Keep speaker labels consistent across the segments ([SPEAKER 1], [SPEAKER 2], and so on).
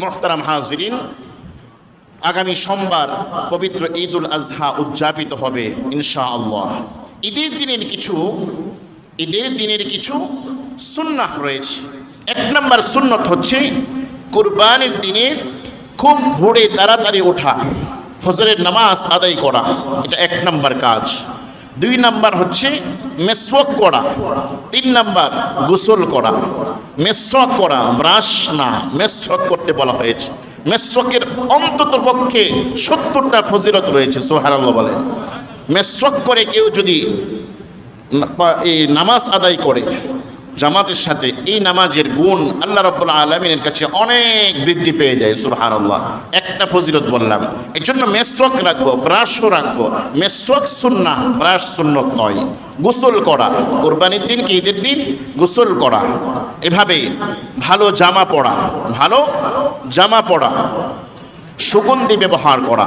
[SPEAKER 1] মোহতারাম হাজরিন, আগামী সোমবার পবিত্র ঈদ উল আজহা উদযাপিত হবে ইনশা আল্লাহ ঈদের দিনের কিছু, ঈদের দিনের কিছু সুন্নাহ রয়েছে। এক নম্বর সুন্নত হচ্ছে কুরবানির দিনের খুব ভোরে তাড়াতাড়ি ওঠা, ফজরের নামাজ আদায় করা। এটা এক নম্বর কাজ। দুই নাম্বার হচ্ছে মেসওয়াক করা। তিন নাম্বার গোসল করা। মেসওয়াক করা ব্রাশ না, মেসওয়াক করতে বলা হয়েছে। মেসওয়াকের অন্তত পক্ষে সত্তরটা ফজিলত রয়েছে সোহারাল্লাহ বলে মেসওয়াক করে কেউ যদি এই নামাজ আদায় করে জামাতের সাথে এই নামাজের গুণ আল্লাহ রব্বুল আলমিনের কাছে অনেক বৃদ্ধি পেয়ে যায় সুবাহান আল্লাহ একটা ফজিলত বললাম এই জন্য মেসওয়াক রাখব, ব্রাশও রাখব। মেসওয়াক সুন্না ব্রাশ সুন্নত নয়। গোসল করা, কোরবানির দিন কি, ঈদের দিন? গোসল করা। এভাবে ভালো জামা পরা ভালো জামা পরা সুগন্ধি ব্যবহার করা।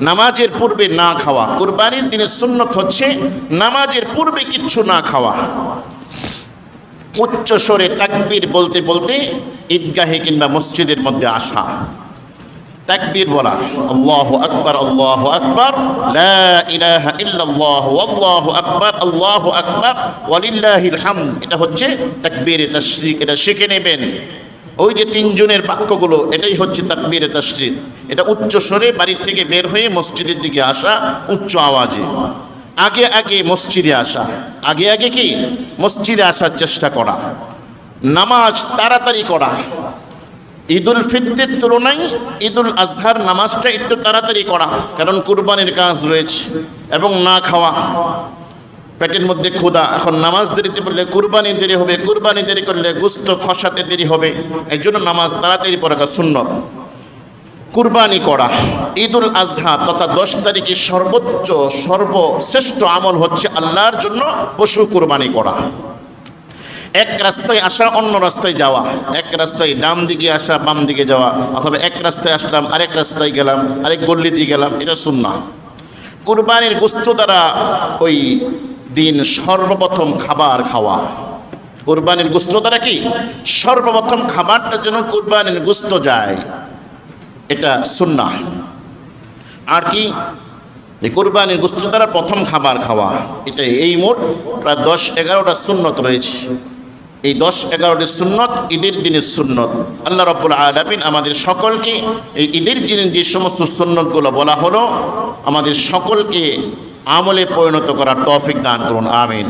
[SPEAKER 1] নামাজের পূর্বে না খাওয়া। কুরবানির দিনের সুন্নত হচ্ছে নামাজের পূর্বে কিচ্ছু না খাওয়া। উচ্চ স্বরে তাকবীর বলতে বলতে ঈদগাহে কিংবা মসজিদের মধ্যে আসা। তাকবীর বলা, আল্লাহু আকবার আল্লাহু আকবার, লা ইলাহা ইল্লাল্লাহ, আল্লাহু আকবার আল্লাহু আকবার, ওয়ালিল্লাহিল হামদ। এটা হচ্ছে তাকবীরে তাশরিক, এটা শিখে নেবেন। ওই যে তিনজনের বাক্যগুলো, এটাই হচ্ছে তাকবীরে তাশরিক। এটা উচ্চ স্বরে বাড়ি থেকে বের হয়ে মসজিদের দিকে আসা, উচ্চ আওয়াজে। আগে আগে মসজিদে আসা, আগে আগে কি? মসজিদে আসার চেষ্টা করা, নামাজ তাড়াতাড়ি করা। ঈদুল ফিতরের তুলনায় ঈদুল আজহার নামাজটা একটু তাড়াতাড়ি করা, কারণ কুরবানির কাজ রয়েছে এবং না খাওয়া। পেটের মধ্যে ক্ষুধা, এখন নামাজ দেরিতে পড়লে কুরবানি দেরি হবে, কুরবানি দেরি করলে গুস্ত খসাতে দেরি হবে। এই জন্য নামাজ তাড়াতাড়ি পড়া শূন্য কুরবানি করা। ঈদুল আজহা তথা দশ তারিখে সর্বোচ্চ, সর্বশ্রেষ্ঠ আমল হচ্ছে আল্লাহর জন্য পশু কুরবানি করা। এক রাস্তায় আসা, অন্য রাস্তায় যাওয়া। এক রাস্তায় ডান দিকে আসা, বাম দিকে যাওয়া। অথবা এক রাস্তায় আসলাম, আরেক রাস্তায় গেলাম, আরেক গল্লি দিয়ে গেলাম, এটা সুন্না কুরবানির গোস্ত দ্বারা ওই দিন সর্বপ্রথম খাবার খাওয়া। কুরবানির গোস্ত দ্বারা কি? সর্বপ্রথম খাবারটার জন্য কুরবানির গোস্ত যায়। এটা সুন্না আর কি? কোরবানির গোস্ত দ্বারা প্রথম খাবার খাওয়া। এটা এই মোট প্রায় দশ এগারোটা সুন্নত রয়েছে। এই দশ এগারোটি সুন্নত ঈদের দিনের সুন্নত। আল্লাহ রব্বুল আলমিন আমাদের সকলকে এই ঈদের দিনের যে সমস্ত সুন্নতগুলো বলা হলো, আমাদের সকলকে আমলে পরিণত করার তৌফিক দান করুন। আমিন।